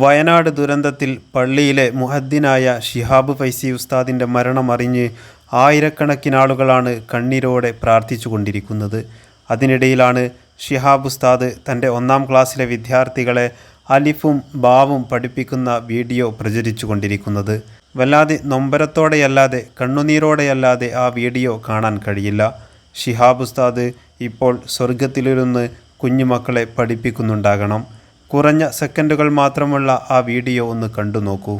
വയനാട് ദുരന്തത്തിൽ പള്ളിയിലെ മുഹദ്ദിനായ ഷിഹാബ് ഫൈസി ഉസ്താദിന്റെ മരണമറിഞ്ഞ് ആയിരക്കണക്കിന് ആളുകളാണ് കണ്ണീരോടെ പ്രാർത്ഥിച്ചു കൊണ്ടിരിക്കുന്നത്. അതിനിടയിലാണ് ഷിഹാബ് ഉസ്താദ് തന്റെ ഒന്നാം ക്ലാസ്സിലെ വിദ്യാർത്ഥികളെ അലിഫും ബാവും പഠിപ്പിക്കുന്ന വീഡിയോ പ്രചരിച്ചു കൊണ്ടിരിക്കുന്നത്. വല്ലാതെ നൊമ്പരത്തോടെയല്ലാതെ കണ്ണുനീരോടെയല്ലാതെ ആ വീഡിയോ കാണാൻ കഴിയില്ല. ഷിഹാബ് ഉസ്താദ് ഇപ്പോൾ സ്വർഗത്തിലിരുന്ന് കുഞ്ഞുമക്കളെ പഠിപ്പിക്കുന്നുണ്ടാകണം. കുറഞ്ഞ സെക്കൻഡുകൾ മാത്രമുള്ള ആ വീഡിയോ ഒന്ന് കണ്ടു നോക്കൂ.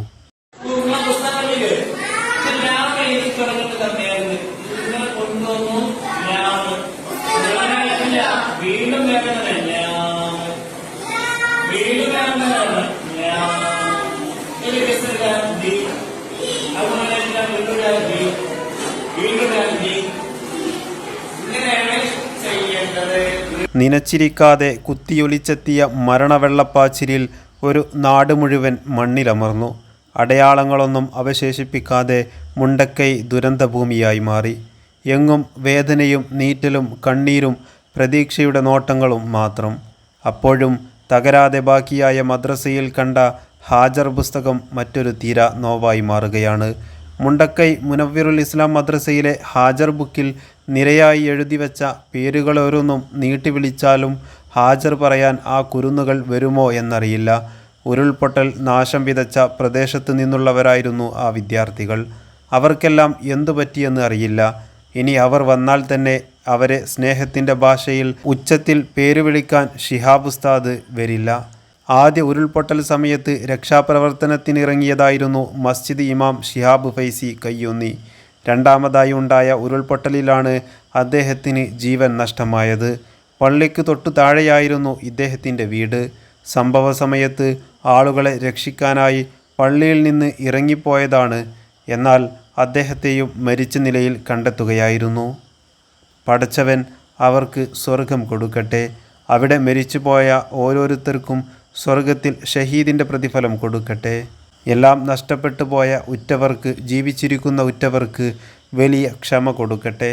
വീണ്ടും വീണ്ടും ഇങ്ങനെയാണ് ചെയ്യേണ്ടത്. നനച്ചിരിക്കാതെ കുത്തിയൊലിച്ചെത്തിയ മരണവെള്ളപ്പാച്ചിരിൽ ഒരു നാട് മുഴുവൻ മണ്ണിലമർന്നു. അടയാളങ്ങളൊന്നും അവശേഷിപ്പിക്കാതെ മുണ്ടക്കൈ ദുരന്തഭൂമിയായി മാറി. എങ്ങും വേദനയും നീറ്റലും കണ്ണീരും പ്രതീക്ഷയുടെ നോട്ടങ്ങളും മാത്രം. അപ്പോഴും തകരാതെ ബാക്കിയായ മദ്രസയിൽ കണ്ട ഹാജർ പുസ്തകം മറ്റൊരു തീര നോവായി മാറുകയാണ്. മുണ്ടക്കൈ മുനവ്വിറുൽ ഇസ്ലാം മദ്രസയിലെ ഹാജർ ബുക്കിൽ നിരയായി എഴുതിവെച്ച പേരുകളോരോന്നും നീട്ടി വിളിച്ചാലും ഹാജർ പറയാൻ ആ കുരുന്നുകൾ വരുമോ എന്നറിയില്ല. ഉരുൾപൊട്ടൽ നാശം വിതച്ച പ്രദേശത്ത് നിന്നുള്ളവരായിരുന്നു ആ വിദ്യാർത്ഥികൾ. അവർക്കെല്ലാം എന്തു പറ്റിയെന്ന് അറിയില്ല. ഇനി അവർ വന്നാൽ തന്നെ അവരെ സ്നേഹത്തിന്റെ ഭാഷയിൽ ഉച്ചത്തിൽ പേര് വിളിക്കാൻ ഷിഹാബ് ഉസ്താദ് വരില്ല. ആദ്യ ഉരുൾപൊട്ടൽ സമയത്ത് രക്ഷാപ്രവർത്തനത്തിനിറങ്ങിയതായിരുന്നു മസ്ജിദ് ഇമാം ഷിഹാബ് ഫൈസി കയ്യൊന്നി. രണ്ടാമതായി ഉണ്ടായ ഉരുൾപൊട്ടലിലാണ് അദ്ദേഹത്തിന് ജീവൻ നഷ്ടമായത്. പള്ളിക്ക് തൊട്ടു താഴെയായിരുന്നു ഇദ്ദേഹത്തിന്റെ വീട്. സംഭവ സമയത്ത് ആളുകളെ രക്ഷിക്കാനായി പള്ളിയിൽ നിന്ന് ഇറങ്ങിപ്പോയതാണ്. എന്നാൽ അദ്ദേഹത്തെയും മരിച്ച നിലയിൽ കണ്ടെത്തുകയായിരുന്നു. പടച്ചവൻ അവർക്ക് സ്വർഗം കൊടുക്കട്ടെ. അവിടെ മരിച്ചുപോയ ഓരോരുത്തർക്കും സ്വർഗത്തിൽ ഷഹീദിന്റെ പ്രതിഫലം കൊടുക്കട്ടെ. എല്ലാം നഷ്ടപ്പെട്ടു പോയ ഉറ്റവർക്ക് ജീവിച്ചിരിക്കുന്ന ഉറ്റവർക്ക് വലിയ ക്ഷമ കൊടുക്കട്ടെ.